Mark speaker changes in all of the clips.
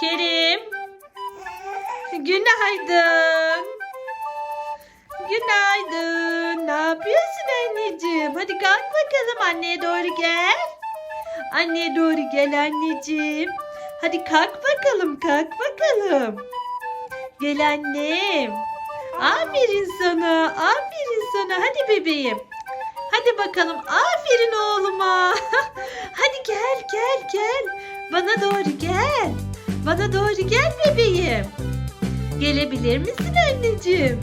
Speaker 1: Kerim. Günaydın. Günaydın. Ne yapıyorsun anneciğim? Hadi kalk bakalım anneye doğru gel. Anneye doğru gel anneciğim. Hadi kalk bakalım, kalk bakalım. Gel annem. Aferin sana, aferin sana. Hadi bebeğim. Hadi bakalım. Aferin oğluma. Hadi gel, gel, gel. Bana doğru gel. Bana doğru gel bebeğim. Gelebilir misin anneciğim?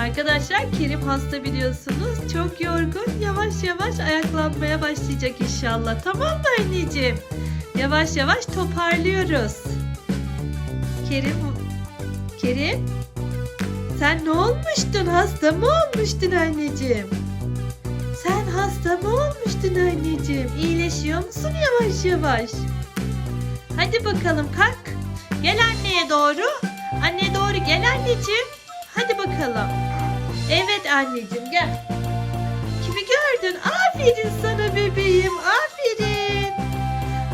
Speaker 1: Arkadaşlar Kerim hasta biliyorsunuz. Çok yorgun. Yavaş yavaş ayaklanmaya başlayacak inşallah. Tamam mı anneciğim? Yavaş yavaş toparlıyoruz. Kerim Kerim sen ne olmuştun? Hasta mı olmuştun anneciğim? Sen hasta mı olmuştun anneciğim? İyileşiyor musun yavaş yavaş? Hadi bakalım kalk. Gel anneye doğru. Anneye doğru gel anneciğim. Hadi bakalım. Evet anneciğim gel. Kimi gördün? Aferin sana bebeğim. Aferin.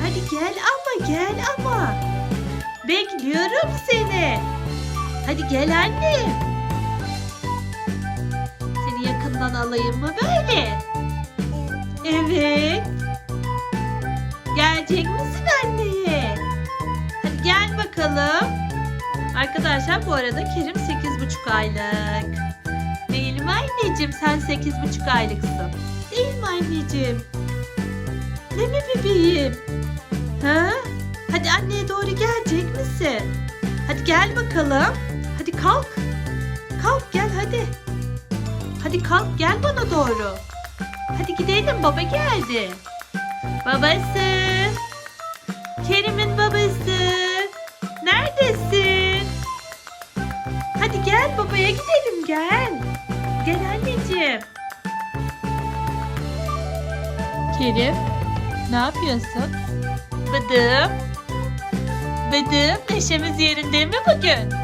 Speaker 1: Hadi gel ama gel ama. Bekliyorum seni. Hadi gel anne. Seni yakından alayım mı böyle? Evet. Gelecek misin anneye? Bakalım. Arkadaşlar bu arada Kerim 8,5 aylık. Değil mi anneciğim? Sen 8,5 aylıksın. Değil mi anneciğim? Değil mi bebeğim? Ha? Hadi anneye doğru gelecek misin? Hadi gel bakalım. Hadi kalk. Kalk gel hadi. Hadi kalk gel bana doğru. Hadi gidelim baba geldi. Babası. Kerim'in babası. Neredesin? Hadi gel babaya gidelim gel. Gel anneciğim. Kerim ne yapıyorsun? Bıdım. Bıdım neşemiz yerinde mi bugün?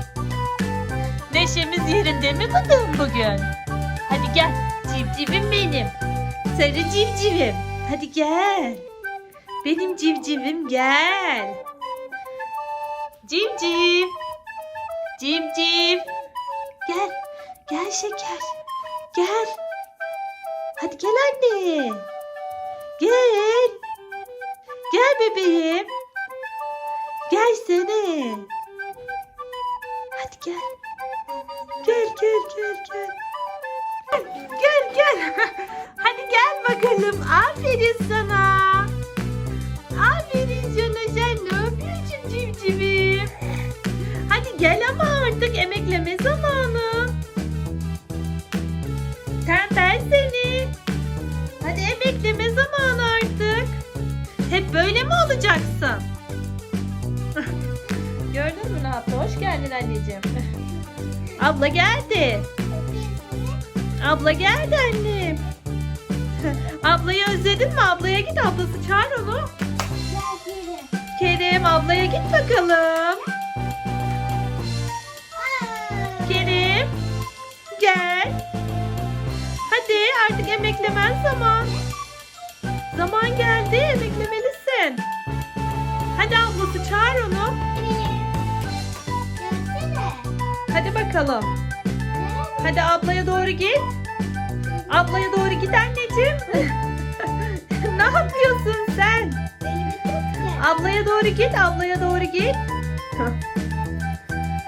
Speaker 1: Neşemiz yerinde mi bıdım bugün? Hadi gel civcivim benim. Sarı civcivim. Hadi gel. Benim civcivim gel. Civciv. Civciv. Gel. Gel şeker. Gel. Hadi gel anne. Gel. Gel bebeğim. Gelsene. Hadi gel. Gel gel gel gel. Gel gel. Hadi gel bakalım. Aferin sana. Hadi emekleme zamanı artık. Hep böyle mi olacaksın? Gördün mü ne yaptı? Hoş geldin anneciğim. Abla geldi. Abla geldi annem. Ablayı özledin mi? Ablaya git ablası çağır onu. Kerim ablaya git bakalım. Kerim gel. Hadi artık emeklemen zaman. Zaman geldi emeklemelisin. Hadi ablası çağır onu. Hadi bakalım. Hadi ablaya doğru git. Ablaya doğru git anneciğim. ne yapıyorsun sen? Ablaya doğru git, ablaya doğru git.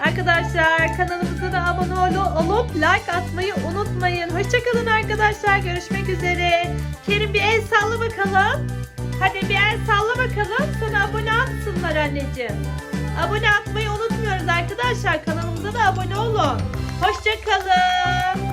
Speaker 1: Arkadaşlar kanalımıza da abone ol- olup like atmayı unutmayın. Hoşçakalın arkadaşlar. Görüşmek üzere. Kerim bir el salla bakalım. Hadi bir el salla bakalım. Sana abone atsınlar anneciğim. Abone atmayı unutmuyoruz arkadaşlar. Kanalımıza da abone olun. Hoşçakalın.